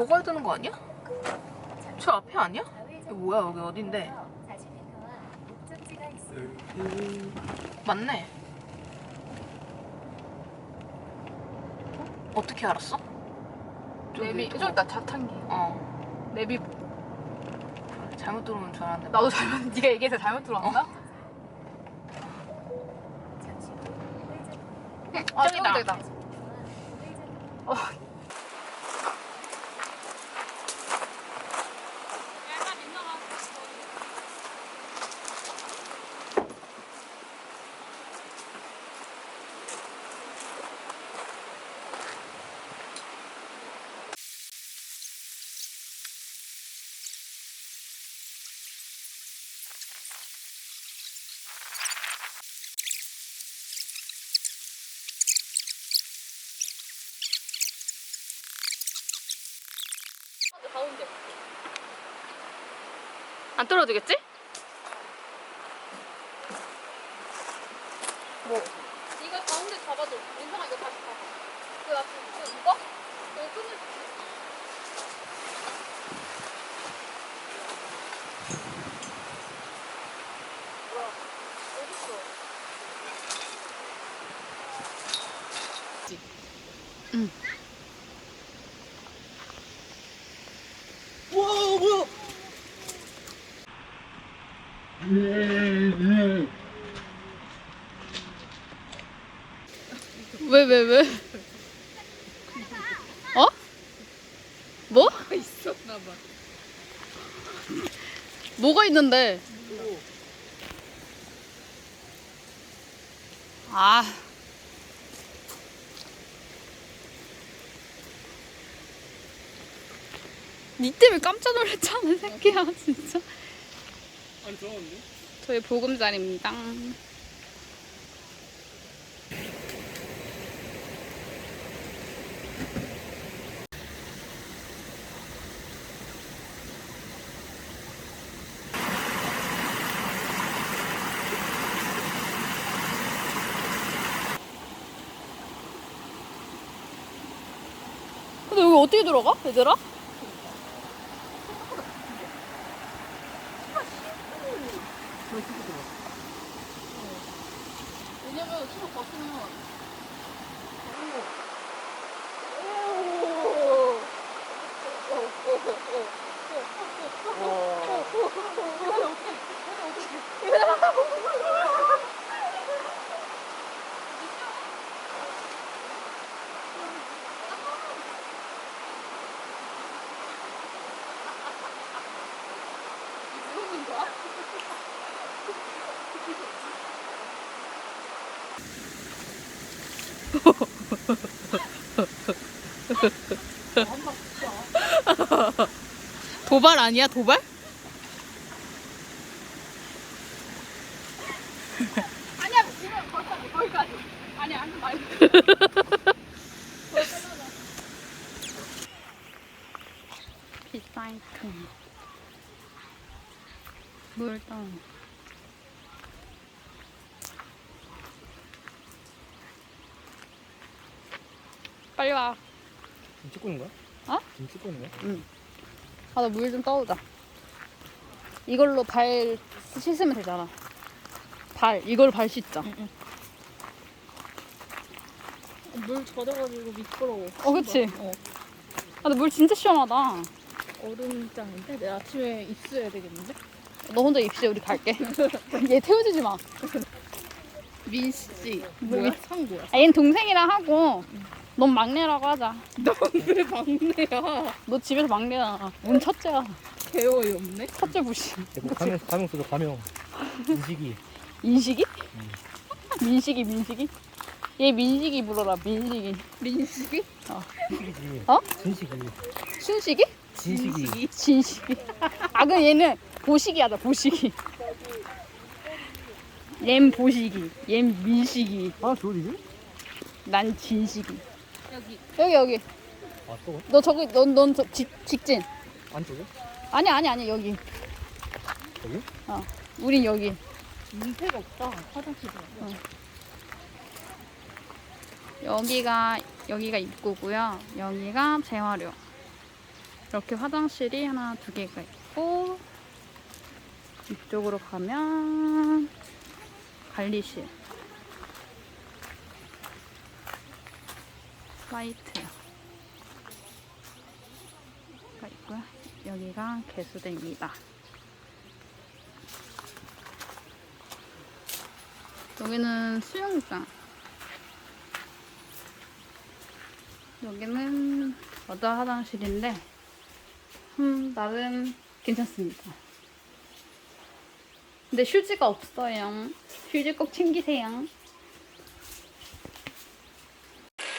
더 가야 되는 거 아니야? 저 앞에 아니야? 이거 뭐야 여기 어딘데? 맞네. 어떻게 알았어? 내비 도- 저기 나 자탄기 어 내비 잘못 들어오는 줄 알았는데. 나도 잘못 네가 얘기해서 잘못 들어왔나? 아 저기다. 저기다 안 떨어지겠지? 뭐? 이거 가운데 잡아줘 민성아 이거 다시 잡아 그 앞에 그 이거? 이거 끈을 뭐야 어딨어 와 뭐야? 왜, 왜, 왜? 어? 뭐? 있었나 봐. 뭐가 있는데? 아. 니 때문에 깜짝 놀랐잖아, 새끼야, 진짜. 안 들어왔네. 저희 보금자리입니다. 어떻게 들어가, 얘들아? 도발 아니야 도발? 아니야 지금 거기까지 거기까지 아니 아니 말고 비사이트 물동 빨리 와. 찍고 있는 거야? 어? 찍고 있는 거야? 아, 나물좀 떠오자. 이걸로 발 씻으면 되잖아. 발, 이걸 발 씻자. 물 젖어가지고 미끄러워. 어, 그치? 어. 아, 근데 물 진짜 시원하다. 얼음장인데 내 아침에 입수해야 되겠는데? 너 혼자 입시에 우리 갈게. 얘 태워주지 마. 민씨 뭐야? 상 뭐야? 아, 얘는 동생이랑 하고, 넌 막내라고 하자. 왜 막내야? 너 집에서 막내야. 넌 첫째야. 개어이 없네. 첫째 부시. 뭐 가명, 가명 써줘 가명 인식이 인식이? 민식이, 민식이? 얘 민식이 불어라, 민식이. 민식이? 인식이 어? 진식이 순식이? 진식이 진식이. 아, 그럼 얘는 보식이 하자, 보식이. 얜 보식이, 얜 민식이, 아 저리지? 난 진식이. 여기. 여기, 여기. 아 또? 너 저기, 넌, 넌 저, 직, 직진. 안쪽에? 아니, 아니, 아니, 여기. 여기? 우린 여기. 민폐가 없다. 화장실에. 여기가 여기가 입구고요. 여기가 재활용. 이렇게 화장실이 하나 두 개가 있고 이쪽으로 가면 관리실. 라이트요. 가 있고요. 여기가 개수대입니다. 여기는 수영장. 여기는 여자 화장실인데, 음, 나름 괜찮습니다. 근데 휴지가 없어요. 휴지 꼭 챙기세요.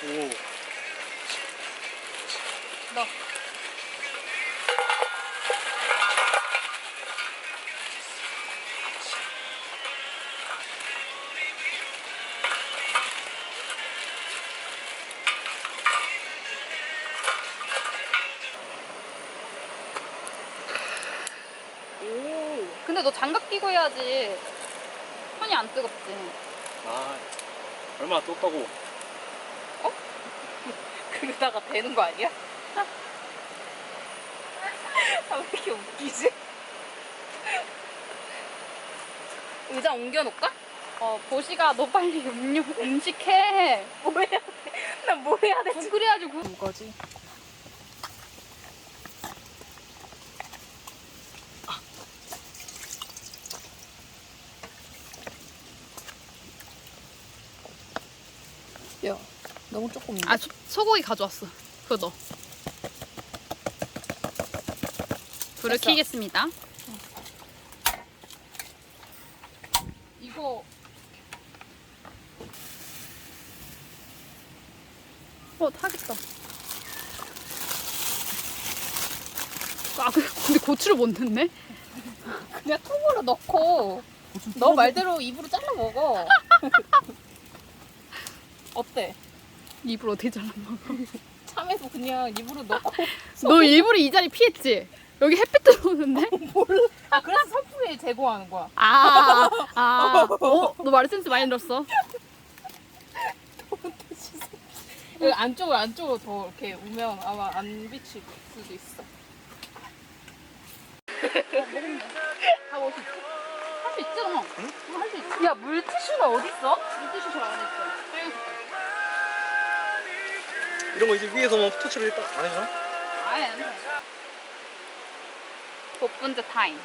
오. 오. 근데 너 장갑 끼고 해야지. 손이 안 뜨겁지. 아, 얼마나 떴다고. 그러다가 되는 거 아니야? 아, 왜 이렇게 웃기지? 의자 옮겨놓을까? 어, 보시가 너 빨리 음료, 음식 해. 뭐 해야 돼? 난 뭐 해야 되지? 그래야지 구... 거지. 너무 조금. 아, 소, 소고기 가져왔어. 그거 넣어. 불을 됐어. 켜겠습니다. 이거 어 타겠다. 아 그- 근데 고추를 못 넣네? 그냥 통으로 넣고 너 말대로 입으로 잘라 먹어. 어때? 입을 어떻게 잘라 먹어? 참외도 그냥 입으로 넣고. 너 일부러 이 자리 피했지? 여기 햇빛 들어오는데? 아 그래서 선풍기 제공하는 거야. 아, 아, 어? 너 말 센스 많이 늘었어. 여기 안쪽을 안쪽으로 더 이렇게 오면 아마 안 비칠 수도 있어. 하고 싶어. 할수 있잖아. 응? 할수 있지. 야 물티슈가 어디 있어? 물티슈 저 안에 있어. 이런 거 이제 위에서만 터치를 일단 안 해주나? 아예 안 돼. 복분자 타임.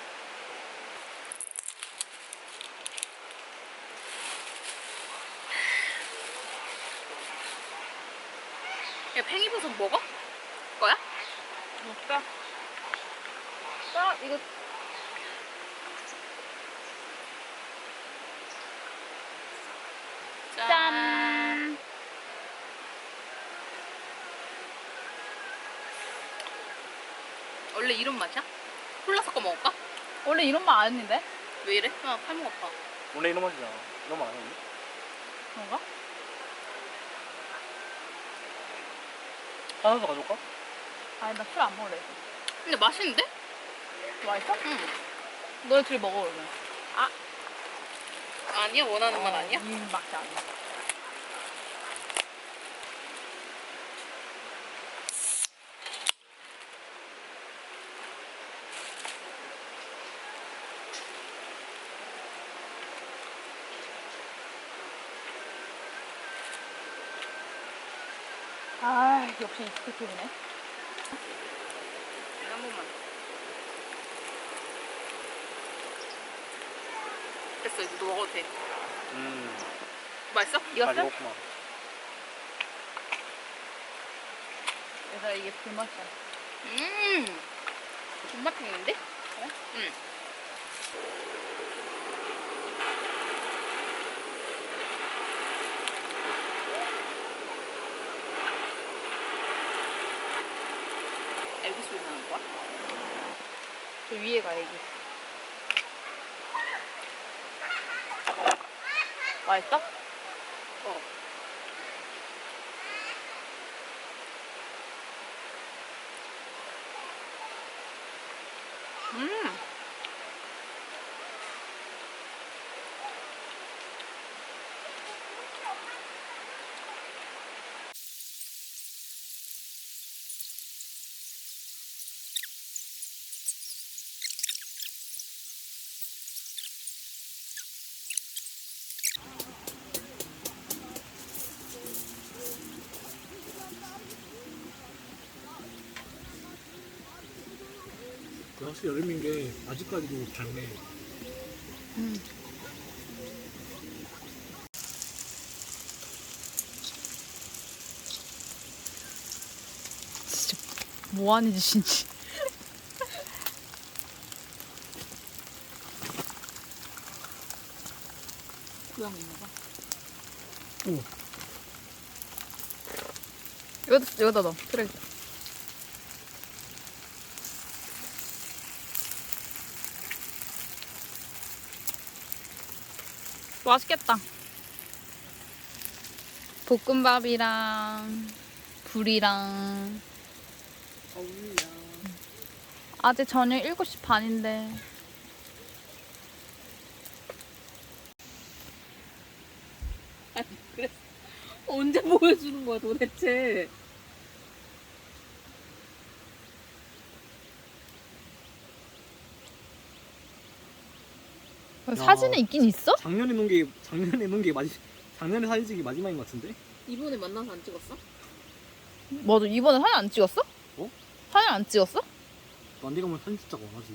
야, 팽이버섯 먹어? 거야? 먹자. 자, 이거. 짠. 원래 이런 맛이야? 콜라 섞어 먹을까? 원래 이런 말 아닌데? 왜 이래? 아 팔먹었다. 원래 이런 맛이잖아. 이런 맛 아니야? 그런가? 하나 더 가져올까? 아니, 나 술 안 먹을래. 근데 맛있는데? 맛있어? 응. 너네 둘이 먹어, 그러면. 아니야 원하는 맛 아니야? 이 맛이 아니야. 아, 역시 이스테이크네. 한 번만. 됐어 이제 너 먹어도 돼. 음. 맛있어? 잘 익었어? 익었구만. 얘들아, 이게 불맛이야. 음. 존맛 탱인데? 그래? 응. 애기 소리 나는 거야? 저 위에가 애기. 맛있어? 어. 확실히 여름인 게 아직까지도 밝네. 진짜 뭐하는 짓인지. 그냥 있나 봐. 여기다 여기다 넣어. 쓰레기. 맛있겠다. 볶음밥이랑 불이랑 어울려. 아직 저녁 7시 반인데 아니 그래. 언제 보여주는 거야 도대체? 사진에 있긴 있어? 작년에 놓은 게 작년에 놓은 게 마지 작년에 사진 찍기 마지막인 것 같은데? 이번에 만나서 안 찍었어? 맞아 이번에 사진 안 찍었어? 어? 사진 안 찍었어? 난데 가면 사진 찍자고 하지.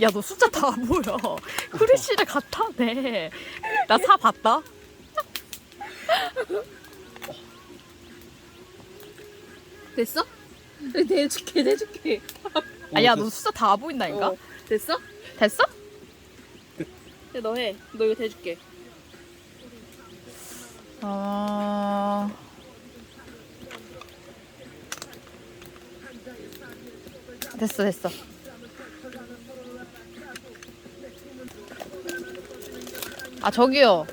야 너 숫자 다 보여 후레쉬를 갖다 대나 사 봤다 됐어? 네, 내줄게 내줄게. 아 야 너 숫자 다 보인다니까 어, 됐어? 됐어? 네, 너 해. 너 이거 대줄게. 아 됐어 됐어 아 저기요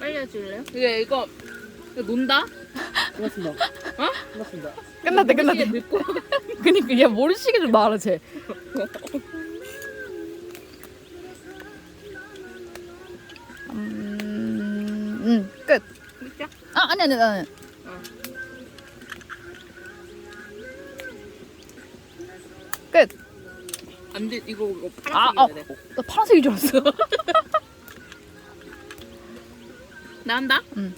빨리 해줄래요? 이게 이거 이거 논다? 끝났습니다. 어? 끝났습니다. 끝났대 끝났대 이게 늦고 그니까 얘 모르시게 좀 말아 쟤 음, 음, 끝. 진짜? 아, 아니, 아니, 아니. 어. 끝. 안 돼. 이거 이거 아, 파란색이야 어. 돼. 나 파란색인 줄 알았어. 나 한다. 응.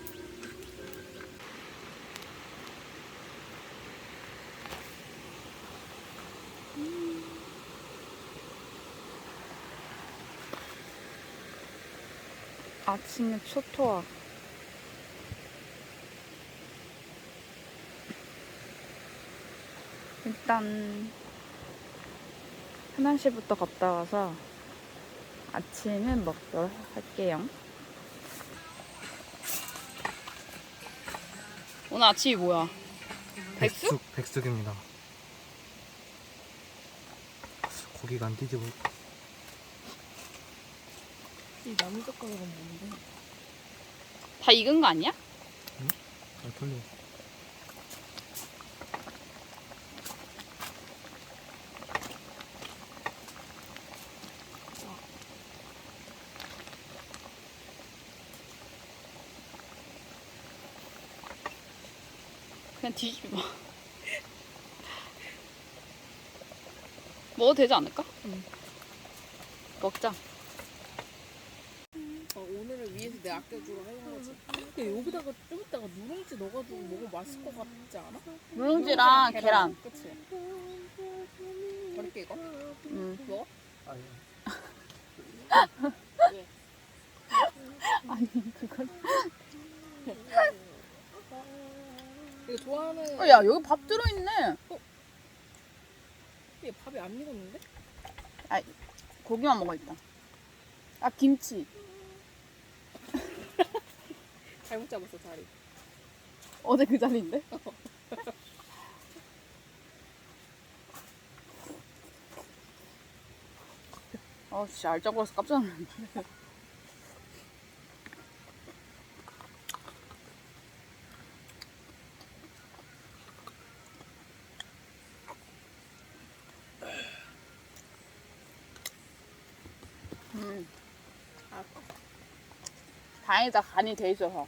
아침에 초토화. 일단 화장실부터 갔다 와서 아침은 먹도록 할게요. 오늘 아침이 뭐야? 백숙? 백숙 입니다. 고기가 안 뒤집어. 이 나무 젓가락은 뭔데? 다 익은 거 아니야? 아, 돌려. 그냥 뒤집어. 먹어도 되지 않을까? 응. 먹자. 어, 오늘을 위해서 내 아껴주러 하려고 하지. 근데 여기다가 좀 이따가 누룽지 넣어가지고 먹으면 맛있을 것 같지 않아? 누룽지랑 계란. 그치? 버릴게 이거. 음. 먹어? 아니. 아니 그걸. 이거 좋아하는. 어, 야 여기 밥 들어있네. 얘 밥이 안 익었는데? 고기만 먹어 일단. 아 김치. 잘못 잡았어 자리. 어제 그 자리인데? 아, 씨, 알짜고 라서 깜짝 놀랐네. 음. 아, 다행이다, 간이 돼 있어서.